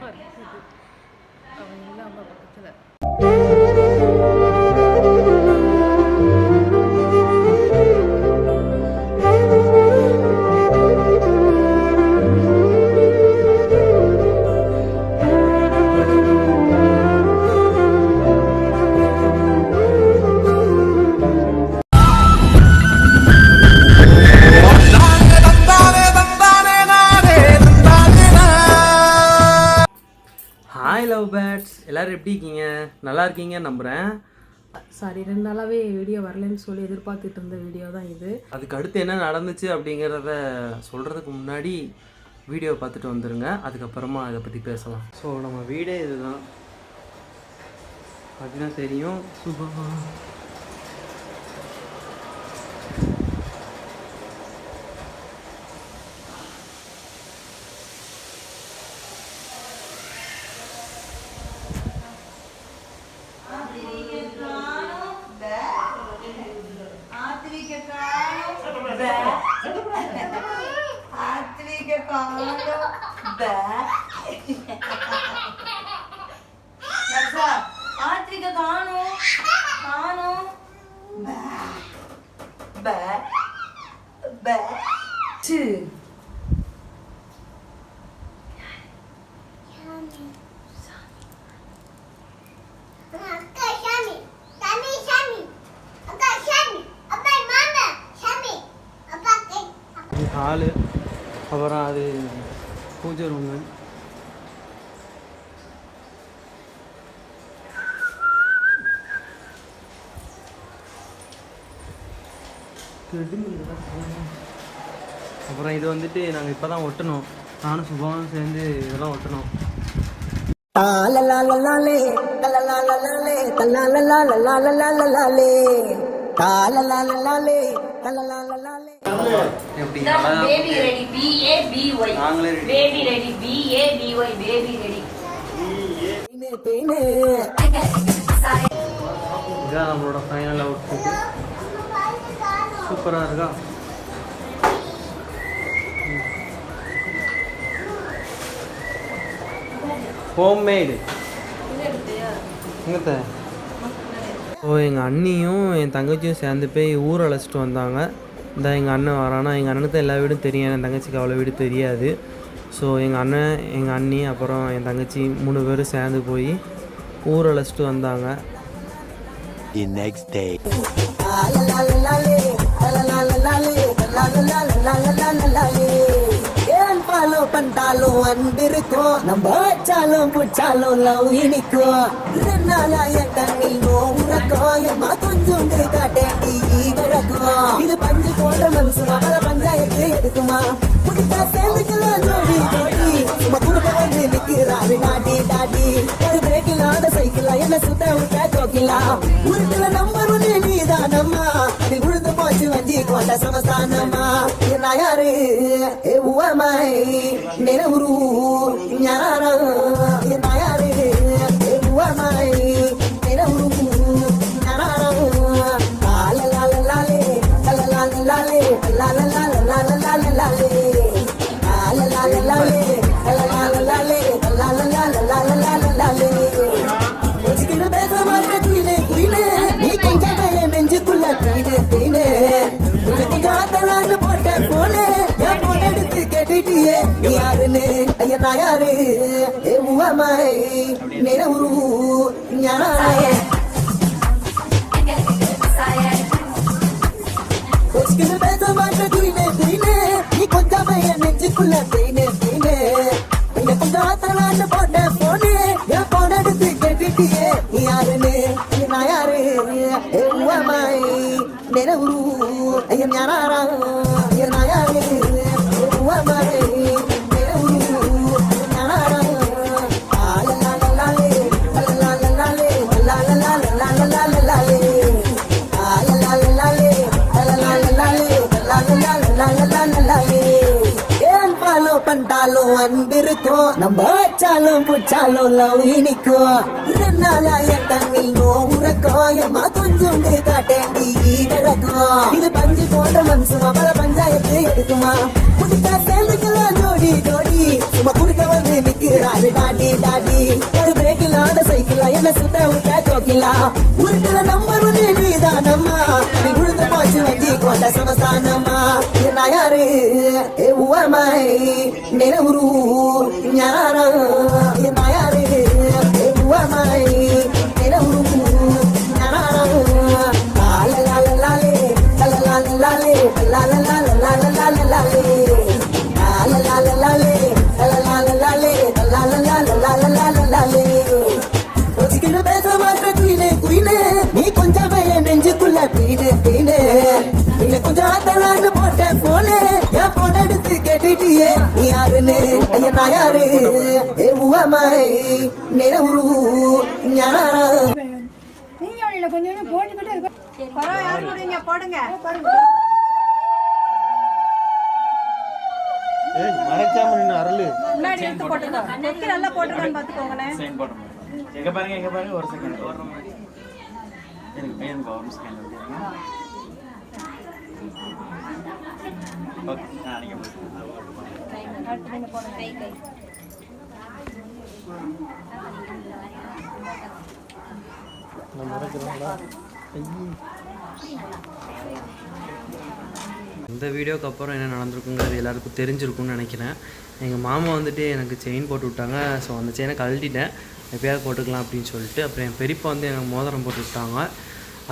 பயமாக இருக்குது அவன் இல்லாமல் பக்கத்தில். ஹாய் லவ் பேட்ஸ் எல்லாரும் எப்படி இருக்கீங்க? நல்லா இருக்கீங்க நம்புகிறேன். சாரி ரெண்டு நாளாகவே வீடியோ வரலன்னு சொல்லி எதிர்பார்த்துட்டு இருந்த வீடியோ தான் இது. அதுக்கு அடுத்து என்ன நடந்துச்சு அப்படிங்கிறத சொல்கிறதுக்கு முன்னாடி வீடியோ பார்த்துட்டு வந்துடுங்க அதுக்கப்புறமா இதை பற்றி பேசலாம். ஸோ நம்ம வீடே இதுதான். பார்த்தீங்கன்னா தெரியும். சுபா ஆத்விக காலம் பே லக்ஷா ஆத்விக காணும் காணும் பே பே பே ச்சு அக்கா ஷாமி தம்பி ஷாமி அக்கா ஷாமி அப்பா மாமா ஷாமி அப்பா கே இது ஹாலு அப்புறம் அது பூஜை ரூமு அப்புறம் இது வந்துட்டு நாங்கள் இப்போ தான் ஒட்டணும். நானும் சுபாவும் சேர்ந்து இதெல்லாம் ஒட்டணும். தாலலாலலாலே, தல்லாலே தல்லாலே baby ready B A B Y. Baby ready B A B Y baby ready bean, பீனு. இதான் நம்மளோட ஃபைனல் அவுட்ஃபிட் சூப்பராக இருக்கா? ஹோம்மேடு எங்கத்த ஓ எங்கள் அண்ணியும் என் தங்கச்சியும் சேர்ந்து போய் ஊர் அழைச்சிட்டு வந்தாங்க. இந்த எங்கள் அண்ணன் வரானா எங்கள் அண்ணனுக்கு தான் எல்லா வீடும் தெரியும். என் தங்கச்சிக்கு அவ்வளோ வீடு தெரியாது. ஸோ எங்கள் அண்ணன் எங்கள் அண்ணி அப்புறம் என் தங்கச்சி மூணு பேரும் சேர்ந்து போய் ஊர் அழைச்சிட்டு வந்தாங்க. The next day. Follow பண்ணிட்டாலும் அன்பு இருக்கும். நம்ம வச்சாலும் பிடிச்சாலும் லவ் இனிக்கும். இதனால என் கண்ணில் நோவு எம்மா கொஞ்சோண்டு காட்டேண்டி விளக்கும். இது பஞ்சு போன்ற மனசு அவள பஞ்சாயத்து எதுக்குமா புடிச்சா சேர்ந்துக்கலாம் ஜோடி ஜோடி சும்மா குடுக்க வந்து நிக்கிறாரு நாட்டி டாடி ஒரு பிரேக் இல்லாத சைக்கிளா என்ன சுத்த விட்டா கோக்கிலா உருட்டுல நம்பர் ஒண்ணு நீதானம்மா அது உழுந்து போச்சு வஞ்சி கொண்ட சமஸ்தானம்மா நான் யாரு உவமாய் நினைவுரு ஞானா நான் யாரு உவமாய் நினைவுரு ஞான வச்சுக்கிட்டு பேச மாட்ட குயிலே குயிலே நீ கொஞ்சம் பெயினே பெயினே. இந்த கொஞ்சம் ஆத்தலான்னு போட்ட போனே என் போன எடுத்து கேட்டுட்டியே. நீ யாருன்னு? நான் யாரு? ஏ உவமாய். நினைவுரு ஐயன் அன்பு இருக்கும் நம்ம வச்சாலும் புச்சாலும் லவ் இனிக்கும் இதனால என் கண்ணில் நோவுறக்கும் எம்மா கொஞ்சோண்டு காட்டேண்டி கிடக்கும் இது பஞ்சு போன்ற மனசு அவள பஞ்சாயத்து எடுக்குமா? புடிச்சா சேர்ந்துக்கலாம் ஜோடி ஜோடி. சும்மா குடுக்க வந்து நிக்கிறாரு. Daddy daddy. ஒரு பிரேக் இல்லாத சைக்கிளா என்ன சுத்த விட்டா தோக்கிலா உருட்டுல நம்பர் வந்து நீதான் அம்மா நீ விழுந்து போச்சு வஞ்சி கொண்ட சமஸ்தானம்மா. എവ്വമായി നിലവുറൂ ഞാനാ നായാറേ എവ്വമായി ஏ நீ யாருன்னு ஐயா நான் கொஞ்சம் போடுங்க. மறைக்காம இந்த வீடியோக்கு அப்புறம் என்ன நடந்திருக்குங்கிறது எல்லாருக்கும் தெரிஞ்சிருக்கும்னு நினைக்கிறேன். எங்கள் மாமா வந்துட்டு எனக்கு செயின் போட்டு விட்டாங்க. ஸோ அந்த செயினை கழட்டிட்டேன். எப்பயாவது போட்டுக்கலாம் அப்படின்னு சொல்லிட்டு அப்புறம் என் பெரியப்பா வந்து எனக்கு மோதிரம் போட்டு விட்டாங்க.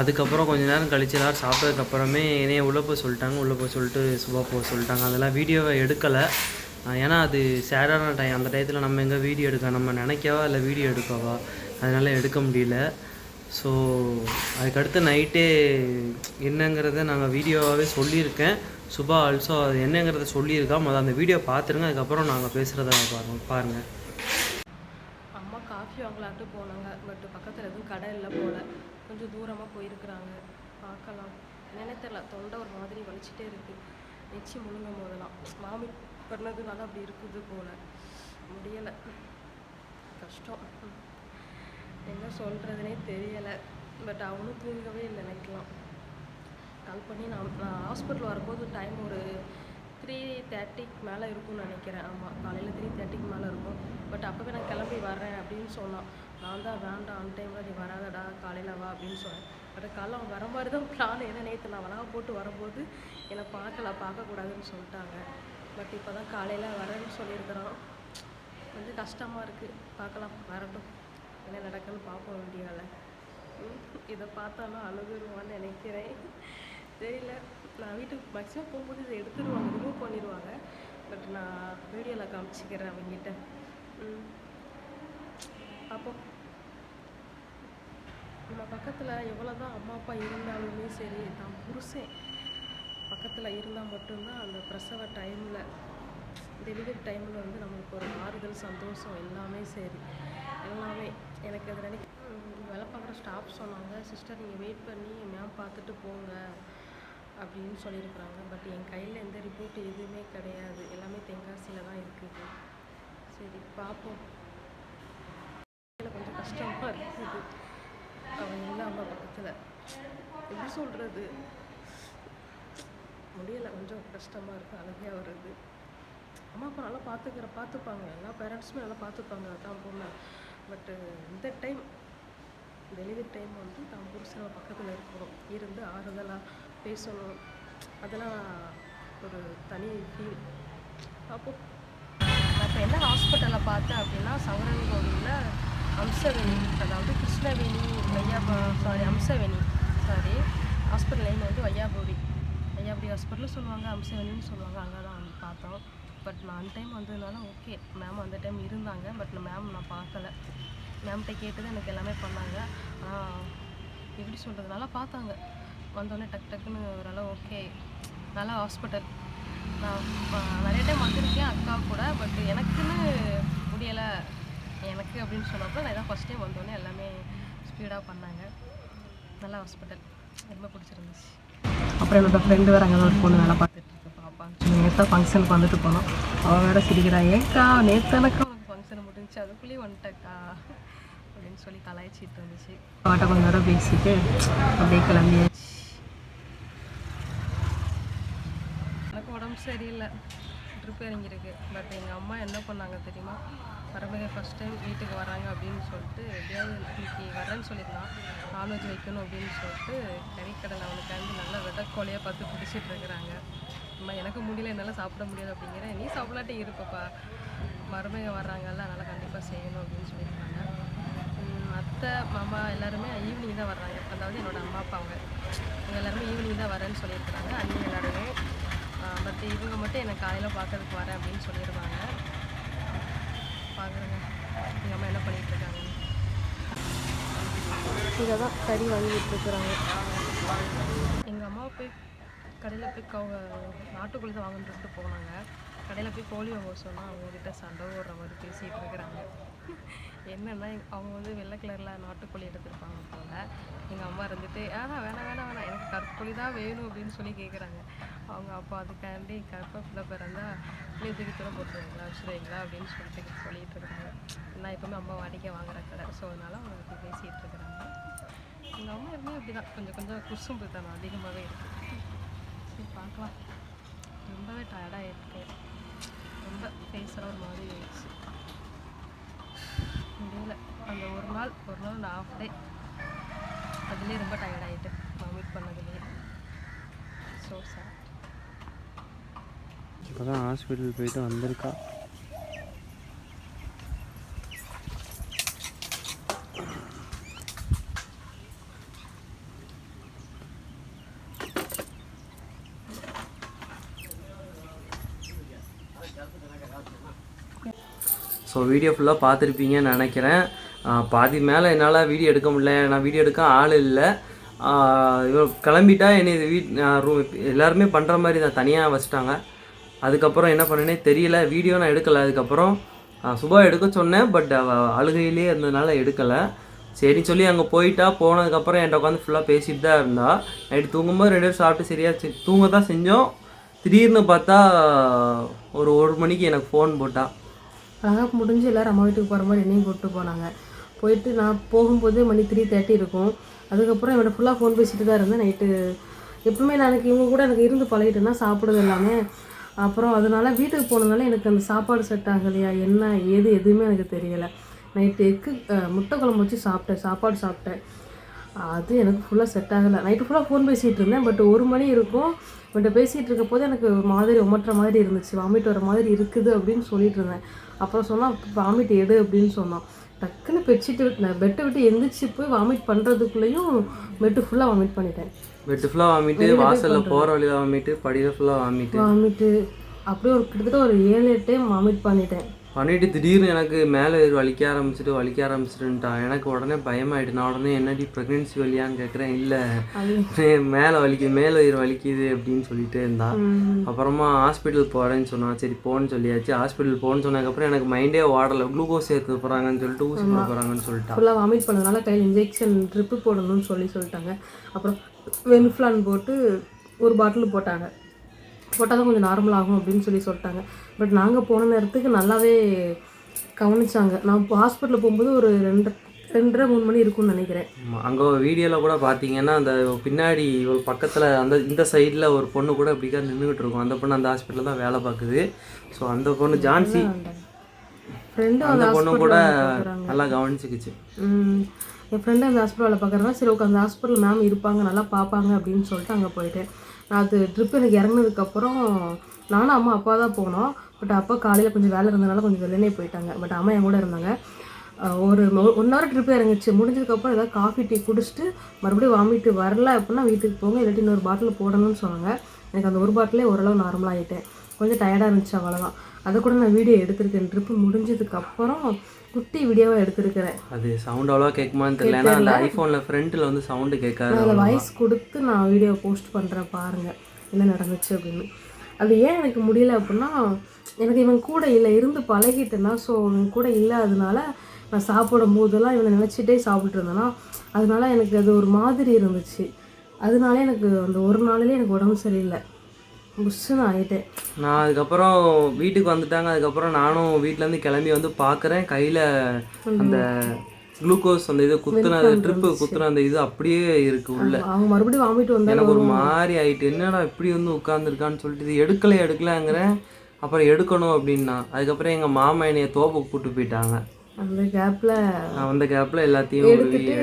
அதுக்கப்புறம் கொஞ்ச நேரம் கழிச்சு எல்லோரும் சாப்பிட்டதுக்கப்புறமே என்னைய உள்ளே போய் சொல்லிட்டாங்க. உள்ளே போய் சொல்லிட்டு சுபா போக சொல்லிட்டாங்க. அதெல்லாம் வீடியோவை எடுக்கலை. ஏன்னா அது சேடான டைம் அந்த டயத்தில் நம்ம எங்கே வீடியோ எடுக்க நம்ம நினைக்கவா இல்லை வீடியோ எடுக்கவா? அதனால் எடுக்க முடியல. ஸோ அதுக்கடுத்து நைட்டே என்னங்கிறத நாங்கள் வீடியோவாகவே சொல்லியிருக்கேன். சுபா ஆல்சோ அது என்னங்கிறத சொல்லியிருக்கா. முதல்ல அந்த வீடியோ பார்த்துருங்க அதுக்கப்புறம் நாங்கள் பேசுகிறத பாருங்க பாருங்கள் அம்மா காஃபி வாங்கலான்ட்டு போனாங்க. பட் பக்கத்தில் எதுவும் கடை இல்லை போல. கொஞ்சம் தூரமாக போயிருக்கிறாங்க. பார்க்கலாம். என்னன்னே தெரில தொண்டை ஒரு மாதிரி வலிச்சிட்டே இருக்குது நெச்சி முழுங்கும் போதெல்லாம் மாமி பண்ணதுனால அப்படி இருக்குது போல. முடியலை. கஷ்டம். என்ன சொல்கிறதுனே தெரியலை. பட் அவனும் தூங்கவே இல்லை நினைக்கலாம் கால் பண்ணி நான் நான் ஹாஸ்பிட்டல் வரும்போது டைம் ஒரு த்ரீ தேர்ட்டிக்கு மேலே இருக்கும்னு நினைக்கிறேன். ஆமாம் காலையில் த்ரீ தேர்ட்டிக்கு மேலே இருக்கும். பட் அப்போவே நான் கிளம்பி வரேன் அப்படின்னு சொன்னான். நான் தான் வேண்டாம் அன் டைமில் நீ வராதடா காலையில் வா அப்படின்னு சொன்னேன். பட் காலைல அவன் வர மாதிரி தான் பிளான் ஏன்னா நேற்று நான் வளாக போட்டு வரும்போது என்னை பார்க்கல பார்க்கக்கூடாதுன்னு சொல்லிட்டாங்க. பட் இப்போ தான் காலையில் வரேன்னு சொல்லியிருக்கிறோம். கொஞ்சம் கஷ்டமாக இருக்குது பார்க்கலாம். வரட்டும். என்ன நடக்குன்னு பார்ப்போம் வேலை இதை பார்த்தாலும் அழுதுருவான்னு நினைக்கிறேன். தெரியல. நான் வீட்டுக்கு மேக்ஸிமம் போகும்போது இதை எடுத்துருவாங்க. ரிமூவ் பண்ணிடுவாங்க பட் நான் வீடியோவில் காமிச்சிக்கிறேன் அவங்ககிட்ட. அப்போ நம்ம பக்கத்தில் எவ்வளோ தான் அம்மா அப்பா இருந்தாலுமே சரி தான் புருஷன். பக்கத்தில் இருந்தால் மட்டும்தான் அந்த பிரசவ டைமில் டெலிவரி டைமில் வந்து நம்மளுக்கு ஒரு ஆறுதல் சந்தோஷம் எல்லாமே சரி. எல்லாமே எனக்கு அது நினைக்க வேலை பார்க்குற ஸ்டாஃப் சொன்னாங்க சிஸ்டர் நீங்கள் வெயிட் பண்ணி மேம் பார்த்துட்டு போங்க அப்படின்னு சொல்லியிருக்கிறாங்க. பட் என் கையில் எந்த ரிப்போர்ட் எதுவுமே கிடையாது. எல்லாமே தென்காசியில் தான் இருக்குது. சரி பார்ப்போம். கொஞ்சம் கஷ்டமாக இருக்குது. அவங்க இல்லாமல் பக்கத்தில். எப்படி சொல்கிறது முடியலை. கொஞ்சம் கஷ்டமாக இருக்குது அழகையாக வருது. அம்மா அப்பா நல்லா பார்த்துக்கிற பார்த்துப்பாங்க எல்லா பேரண்ட்ஸுமே நல்லா பார்த்துப்பாங்க தான் பொண்ணு. பட்டு இந்த டைம் டெலிவரி டைம் வந்து தான் புருஷன் பக்கத்தில் இருக்கணும். இருந்து ஆறுதலாக பேசணும். அதெல்லாம் ஒரு தனி ஃபீல் பார்ப்போம் நான் இப்போ என்ன ஹாஸ்பிட்டலில் பார்த்தேன் அப்படின்னா சங்கரன் கோவிலில் அம்சவேணி அதாவது Krishnaveni வையாபா sorry Amsaveni sorry hospital line வந்து வையாபுரி. வையாபுரி ஹாஸ்பிட்டலும் சொல்லுவாங்க அம்சவனின்னு சொல்லுவாங்க. அங்கே தான் வந்து பார்த்தோம். பட் நான் அந்த டைம் வந்ததுனால ஓகே மேம் அந்த டைம் இருந்தாங்க. பட் மேம் நான் பார்க்கல. மேம்கிட்ட கேட்டு எனக்கு எல்லாமே பண்ணாங்க. ஆனால் எப்படி சொல்கிறது நல்லா பார்த்தாங்க. வந்தோடனே டக் டக்குன்னு ஓரளவு ஓகே நல்லா ஹாஸ்பிட்டல் நான் நிறைய டைம் வந்திருக்கேன் அக்கா கூட. பட் எனக்குன்னு முடியலை. எனக்கு அப்படின்னு சொன்னப்போ நான் இதான் ஃபஸ்ட் டைம் வந்தோடனே எல்லாமே ஸ்பீடாக பண்ணாங்க. நல்ல ஹாஸ்பிட்டல் ரொம்ப பிடிச்சிருந்துச்சு. அப்புறம் என்னோடய ஃப்ரெண்டு வேறு அங்கே ஒரு பொண்ணு வேலை பார்த்துட்டு இருக்கு. சொல்லி நேற்று ஃபங்க்ஷனுக்கு வந்துட்டு போனோம். அவள் வேற சிரிக்கிறா ஏக்கா நேற்று எனக்கு உனக்கு ஃபங்க்ஷன் முடிஞ்சுச்சு அதுக்குள்ளேயே வந்துட்டக்கா. அப்படின்னு சொல்லி கலாய்ச்சிட்டு இருந்துச்சு. அவட்ட கொஞ்சம் நேரம் பேசிட்டு அப்படியே கிளம்பியாச்சு. எனக்கு உடம்பு சரியில்லை. ட்ரிப் இறங்கியிருக்கு. பட் எங்கள் அம்மா என்ன பண்ணாங்க தெரியுமா? மருமக ஃபஸ்ட் டைம் வீட்டுக்கு வராங்க அப்படின்னு சொல்லிட்டு எப்படியாவது இன்னைக்கு வரேன்னு சொல்லியிருந்தான். நான்வெஜ் வைக்கணும் அப்படின்னு சொல்லிட்டு கறிக்கடலை அவனுக்காண்டி நல்லா வெட்டக்கோழியாக பார்த்து பிடிச்சிட்டு இருக்கிறாங்க. அம்மா எனக்கு முடியல என்னால் சாப்பிட முடியாது அப்படிங்கிற நீ சாப்பிடாட்டி இருப்பப்பா மருமக வர்றாங்கல்ல அதனால் கண்டிப்பாக செய்யணும் அப்படின்னு சொல்லியிருக்காங்க அத்தை மாமா எல்லாருமே ஈவினிங் தான் வர்றாங்க. அதாவது என்னோடய அம்மா அப்பா அவங்க. அவங்க எல்லாருமே ஈவினிங் தான் வரேன்னு சொல்லியிருக்கிறாங்க. அண்ணி எல்லாருமே பட் இவங்க மட்டும் எனக்கு காலையில் பார்க்கறதுக்கு வரேன் அப்படின்னு சொல்லிடுவாங்க பார்க்குறேங்க எங்கள் அம்மா என்ன பண்ணிகிட்ருக்காங்க இருக்காங்க? இதை தான் கறி வாங்கிட்டுருக்குறாங்க எங்கள் அம்மா போய் கடையில் போய் அவங்க நாட்டுக்குள்ளே தான் வாங்கணுன்ட்டு போனாங்க. கடையில் போய் கோழி வாங்க சொன்னால் அவங்கக்கிட்ட சண்டை ஓடுற மாதிரி பேசிகிட்டு இருக்கிறாங்க. என்னென்னா அவங்க வந்து வெள்ளை கலரில் நாட்டுக்கோழி எடுத்திருப்பாங்க போல். எங்கள் அம்மா இருந்துட்டு ஆஹா வேணாம் வேணாம் வேணாம் எனக்கு கருப்புக்கோழி தான் வேணும் அப்படின்னு சொல்லி கேட்குறாங்க அவங்க அப்பா அதுக்காண்டி கருப்பை பிள்ளை பிறந்தா பிள்ளைய தூக்கி தூரம் போட்டுருவீங்களா வச்சுருவீங்களா? அப்படின்னு சொல்லிட்டு சொல்லிட்டு இருக்காங்க. நான் எப்போவுமே அம்மா வாடிக்கை வாங்குற கடை. ஸோ அதனால் அவங்க அப்படி பேசிகிட்டு இருக்கிறாங்க எங்கள் அம்மா எப்பவுமே அப்படி தான் கொஞ்சம் கொஞ்சம் குசும்புத்தனம் அதிகமாகவே இருக்குது சரி பார்க்கலாம். ரொம்பவே டயர்டாக இருக்குது ரொம்ப ஃபேஸெல்லாம் ஒரு மாதிரி ஆயிடுச்சு. முடியல. அந்த ஒரு நாள் ஒரு நாள் அந்த ஆஃப் டே அதுலேயே ரொம்ப டயர்ட் ஆகிட்டு வாமிட் பண்ணதுலேயே. ஸோ சார் இப்போ தான் ஹாஸ்பிட்டல் போயிட்டு வந்திருக்கா. ஸோ வீடியோ ஃபுல்லாக பார்த்துருப்பீங்கன்னு நினைக்கிறேன். பாதி மேலே என்னால் வீடியோ எடுக்க முடியல. நான் வீடியோ எடுக்க ஆள் இல்லை. இவர் கிளம்பிட்டா என்னை இது வீட் ரூம் எல்லாருமே பண்ணுற மாதிரி தான். தனியாக வச்சுட்டாங்க. அதுக்கப்புறம் என்ன பண்ணேனே தெரியல. வீடியோ நான் எடுக்கலை. அதுக்கப்புறம் சுபா எடுக்க சொன்னேன். பட் அவள் அழுகையிலே இருந்ததுனால எடுக்கலை. சரின்னு சொல்லி அங்கே போயிட்டா. போனதுக்கப்புறம் என்கிட்ட உட்காந்து ஃபுல்லாக பேசிட்டு தான் இருந்தா. நைட்டு தூங்கும்போது ரெண்டு பேரும் சாப்பிட்டு சரியாக தூங்க தான் செஞ்சோம். திடீர்னு பார்த்தா ஒரு ஒரு மணிக்கு எனக்கு ஃபோன் போட்டால் அழகாக முடிஞ்சு எல்லோரும் அம்மா வீட்டுக்கு போகிற மாதிரி என்னையும் கூப்பிட்டு போனாங்க. போயிட்டு நான் போகும்போது மணி த்ரீ தேர்ட்டி இருக்கும். அதுக்கப்புறம் என்னோட ஃபுல்லாக ஃபோன் பேசிட்டு தான் இருந்தேன் நைட்டு எப்பவுமே நான் இவங்க கூட எனக்கு இருந்து பழகிட்டேன்னா சாப்பிடுது எல்லாமே. அப்புறம் அதனால் வீட்டுக்கு போனதுனால எனக்கு அந்த சாப்பாடு செட் ஆகலையா என்ன ஏது எதுவுமே எனக்கு தெரியலை. நைட்டு எக்கு முட்டை குழம்பு வச்சு சாப்பிட்டேன் சாப்பாடு சாப்பிட்டேன். அது எனக்கு ஃபுல்லாக செட் ஆகலை. நைட்டு ஃபுல்லாக ஃபோன் பேசிகிட்டு இருந்தேன் பட் ஒரு மணி இருக்கும். பட் பேசிகிட்டு இருக்க போது எனக்கு மாதிரி உமட்டுற மாதிரி இருந்துச்சு. வாமிட் வர மாதிரி இருக்குது அப்படின்னு சொல்லிட்டு இருந்தேன். அப்புறம் சொன்னால் வாமிட் எடு அப்படின்னு சொன்னான். டக்குன்னு பெட்ஷீட்டு நான் பெட்டை விட்டு எந்திரிச்சு போய் வாமிட் பண்ணுறதுக்குள்ளேயும் பெட்டு ஃபுல்லாக வாமிட் பண்ணிட்டேன். பெட்டு ஃபுல்லாக வாமிட்டு வாசலில் போகிற வழியில் வாமிட்டு படியில் ஃபுல்லாக வாமிட்டு வாமிட்டு அப்படியே ஒரு கிட்டத்தட்ட ஒரு ஏழு எட்டு டைம் வாமிட் பண்ணிட்டேன். பண்ணிட்டு திடீர்னு எனக்கு மேலே வலிக்க ஆரம்பிச்சிட்டு வலிக்க ஆரம்பிச்சிட்டுன்ட்டான் எனக்கு உடனே பயமாயிட்டு நான் உடனே என்னடி ப்ரெக்னென்சி வலியான்னு கேட்குறேன் இல்லை மேலே வலிக்குது மேலே வயிறு வலிக்குது அப்படின்னு சொல்லிட்டே இருந்தான் அப்புறமா ஹாஸ்பிட்டல் போகிறேன்னு சொன்னான் சரி போன்னு சொல்லியாச்சு. ஹாஸ்பிட்டல் போன்னு சொன்னதுக்கப்புறம் எனக்கு மைண்டே ஓடலை. குளுக்கோஸ் சேர்த்து போகிறாங்கன்னு சொல்லிட்டு ஊசி போட போகிறாங்கன்னு சொல்லிட்டான் ஃபுல்லாக வாமிட் பண்ணதுனால கையில் இன்ஜெக்ஷன் ட்ரிப்பு போடணும்னு சொல்லி சொல்லிட்டாங்க. அப்புறம் வென்ஃப்ளான் போட்டு ஒரு பாட்டில் போட்டாங்க. போட்டால் தான் கொஞ்சம் நார்மல் ஆகும் அப்படின்னு சொல்லி சொல்லிட்டாங்க. பட் நாங்கள் போன நேரத்துக்கு நல்லாவே கவனிச்சாங்க. நான் ஹாஸ்பிட்டலில் போகும்போது ஒரு ரெண்டு ரெண்டரை மூணு மணி இருக்கும்னு நினைக்கிறேன். அங்கே வீடியோவில் கூட பார்த்தீங்கன்னா அந்த பின்னாடி ஒரு பக்கத்தில் அந்த இந்த சைடில் ஒரு பொண்ணு கூட இப்படிக்கா நின்றுக்கிட்டு இருக்கும். அந்த பொண்ணு அந்த ஹாஸ்பிட்டலில் தான் வேலை பார்க்குது. ஸோ அந்த பொண்ணு ஜான்சி அந்த பொண்ணு கூட நல்லா கவனிச்சுக்குச்சு. என் ஃப்ரெண்டு அந்த ஹாஸ்பிட்டலில் பார்க்குறதா சரி ஓகே அந்த ஹாஸ்பிட்டல் மேம் இருப்பாங்க நல்லா பார்ப்பாங்க அப்படின்னு சொல்லிட்டு அங்கே போயிட்டேன். அது ட்ரிப் எனக்கு இறங்குனதுக்கப்புறம் நானும் அம்மா அப்பா தான் போனோம். பட் அப்பா காலையில் கொஞ்சம் வேலை இருந்தனால கொஞ்சம் வெளியே போயிட்டாங்க. பட் அம்மா என் கூட இருந்தாங்க. ஒரு ஒன் ஹவர் ட்ரிப் இறங்குச்சு. முடிஞ்சதுக்கப்புறம் ஏதாவது காஃபி டீ குடிச்சிட்டு மறுபடியும் வாமிட்டு வரல அப்படின்னா வீட்டுக்கு போங்க. இல்லாட்டி இன்னொரு பாட்டில் போடணும்னு சொன்னாங்க. எனக்கு அந்த ஒரு பாட்டிலே ஓரளவு நார்மலாக ஆகிட்டேன் கொஞ்சம் டயர்டாக இருந்துச்சு அவ்வளோதான் அதை கூட நான் வீடியோ எடுத்திருக்கேன். ட்ரிப்பு முடிஞ்சதுக்கப்புறம் குட்டி வீடியோவாக எடுத்திருக்கிறேன். அது சவுண்ட் அவ்வளோவா கேட்குமான்னு தெரியல. ஏன்னா அந்த ஐஃபோனில் ஃப்ரண்ட்டில் வந்து சவுண்டு கேட்காது அதில் வாய்ஸ் கொடுத்து நான் வீடியோ போஸ்ட் பண்ணுறேன் பாருங்கள் என்ன நடந்துச்சு அப்படின்னு. அது ஏன் எனக்கு முடியல அப்படின்னா எனக்கு இவன் கூட இல்லை இருந்து பழகிட்டேன்னா ஸோ இவன் கூட இல்லாததுனால நான் சாப்பிடும் போதெல்லாம் இவனை நினச்சிட்டே சாப்பிட்டு இருந்தேன்னா அதனால எனக்கு அது ஒரு மாதிரி இருந்துச்சு. அதனால எனக்கு அந்த ஒரு நாளிலே எனக்கு உடம்பு சரியில்லை. புஷ்ஷுன்னு ஆகிட்டேன் நான் அதுக்கப்புறம் வீட்டுக்கு வந்துட்டாங்க. அதுக்கப்புறம் நானும் வீட்டிலேருந்து கிளம்பி வந்து பார்க்குறேன் கையில் அந்த குளுக்கோஸ் அந்த இது குத்துன ட்ரிப்பு குத்துன அந்த இது அப்படியே இருக்கு உள்ள. அவங்க மறுபடியும் வாமிட்டு வந்தாலும் எனக்கு ஒரு மாதிரி ஆயிட்டு என்னடா இப்படி வந்து உட்காந்துருக்கான்னு சொல்லிட்டு இது எடுக்கல எடுக்கலங்கிறேன் அப்புறம் எடுக்கணும் அப்படின்னா அதுக்கப்புறம் எங்கள் மாமா என்னைய தோப்புக்கு கூட்டு போயிட்டாங்க. அந்த கேப்பில் வந்த கேப்பில் எல்லாத்தையும் எடுத்துட்டு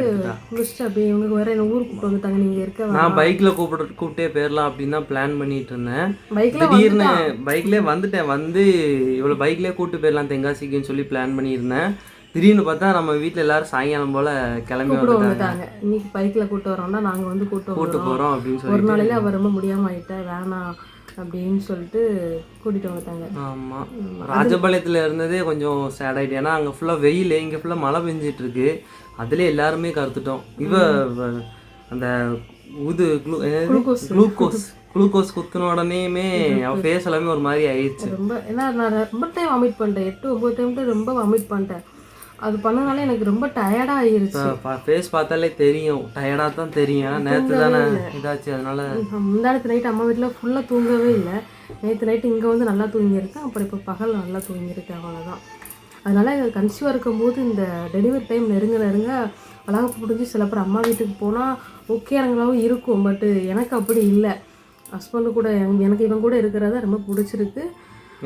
முடிச்சுட்டு அப்படியே இவங்க வேற என்ன ஊருக்கு கூப்பிட்டு வந்துட்டாங்க நீங்கள் இருக்க. நான் பைக்கில் கூப்பிட்டு கூப்பிட்டே போயிடலாம் அப்படின்னு தான் பிளான் பண்ணிட்டு இருந்தேன். பைக்ல திடீர்னு பைக்லேயே வந்துட்டேன். வந்து இவ்வளோ பைக்லேயே கூப்பிட்டு போயிடலாம் தென்காசிக்குன்னு சொல்லி பிளான் பண்ணியிருந்தேன். திடீர்னு பார்த்தா நம்ம வீட்டில் எல்லாரும் சாயங்காலம் போல் கிளம்பி வந்துட்டாங்க. இன்னைக்கு பைக்கில் கூட்டு வரோம்னா நாங்கள் வந்து கூட்டு கூட்டு வரோம். போகிறோம் அப்படின்னு ஒரு சொல்லிட்டு. நாளையில அவ ரொம்ப முடியாம ஆயிட்டா. வேணாம். அப்படின்னு சொல்லிட்டு கூட்டிட்டு வந்துட்டாங்க. ஆமாம் ராஜபாளையத்தில் இருந்ததே கொஞ்சம் சேட் ஆகிட்டு ஏன்னா அங்கே ஃபுல்லாக வெயில் இங்கே ஃபுல்லாக மழை பெஞ்சிட்டு இருக்கு அதுலேயே எல்லாருமே கருத்துட்டோம். இவ அந்த இது குளுக்கோஸ். குளுக்கோஸ். குத்துன உடனேயுமே அவள் ஃபேஸ் எல்லாமே ஒரு மாதிரி ஆயிடுச்சு ரொம்ப ஏன்னா நான் ரொம்ப டைம் வாமிட் பண்ணிட்டேன். எட்டு ஒம்பது டைம் ரொம்ப வாமிட் பண்ணிட்டேன். அது பண்ணனால எனக்கு ரொம்ப டயர்டாக ஆயிருச்சு. ஃபேஸ் பார்த்தாலே தெரியும். டயர்டாக தான் தெரியும். நேற்று தானே இதாச்சு அதனால முந்தானத்து நைட் அம்மா வீட்டில் ஃபுல்லாக தூங்கவே இல்லை. நேற்று நைட்டு இங்கே வந்து நல்லா தூங்கியிருக்கேன். அப்புறம் இப்போ பகல் நல்லா தூங்கியிருக்கேன் அவ்வளோதான் அதனால் கன்சீவாக இருக்கும்போது இந்த டெலிவரி டைம் நெருங்க நெருங்க அழகாக பிடிச்சி சில பேர் அம்மா வீட்டுக்கு போனால் ஓகேங்களவும் இருக்கும். பட்டு எனக்கு அப்படி இல்லை. ஹஸ்பண்டு கூட எனக்கு இவன் கூட இருக்கிறதா ரொம்ப பிடிச்சிருக்கு.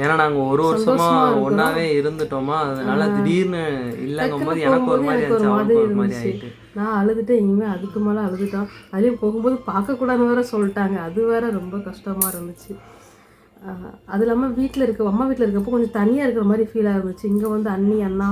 ஏன்னா நாங்கள் ஒரு வருஷமா. ஒன்றாவே இருந்துட்டோமா அதனால திடீர்னு இல்லைங்கும் போது எனக்கு ஒரு மாதிரி ஒரு மாதிரி அவனுக்கு ஒரு மாதிரி இருந்துச்சு ஆயிட்டு. நான் அழுதுட்டேன் இனிமேல் அதுக்கு மேலே அழுதுட்டான் அதுலேயும் போகும்போது பார்க்கக்கூடாதுன்னு வேற சொல்லிட்டாங்க. அது வேற ரொம்ப கஷ்டமாக இருந்துச்சு. அது இல்லாமல் வீட்டில் இருக்க அம்மா வீட்டில் இருக்கப்போ கொஞ்சம் தனியாக இருக்கிற மாதிரி ஃபீலாக இருந்துச்சு. இங்கே வந்து அண்ணி அண்ணா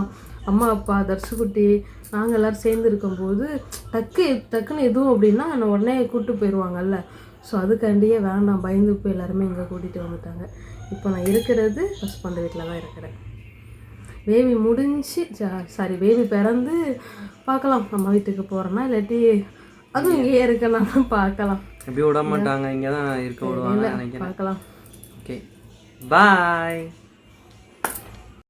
அம்மா அப்பா தர்சுக்குட்டி நாங்கள் எல்லோரும் சேர்ந்து இருக்கும்போது டக்கு டக்குன்னு எதுவும் அப்படின்னா என்னை உடனே கூப்பிட்டு போயிடுவாங்கல்ல ஸோ அதுக்காண்டியே வேண்டாம் பயந்து போய் எல்லாருமே இங்கே கூட்டிகிட்டு வந்துட்டாங்க. இப்போ நான் இருக்கிறது ஹஸ்பண்ட் வீட்டில் தான் இருக்கிறேன். பேபி முடிஞ்சு சாரி பேபி பிறந்து பார்க்கலாம். நம்ம வீட்டுக்கு போகிறோன்னா இல்லாட்டி அதுவும் இங்கேயே இருக்கணும் பார்க்கலாம். எப்படி விட மாட்டாங்க இங்கே தான் இருக்க விடுவாங்க நினைக்கிறேன். பார்க்கலாம். Okay bye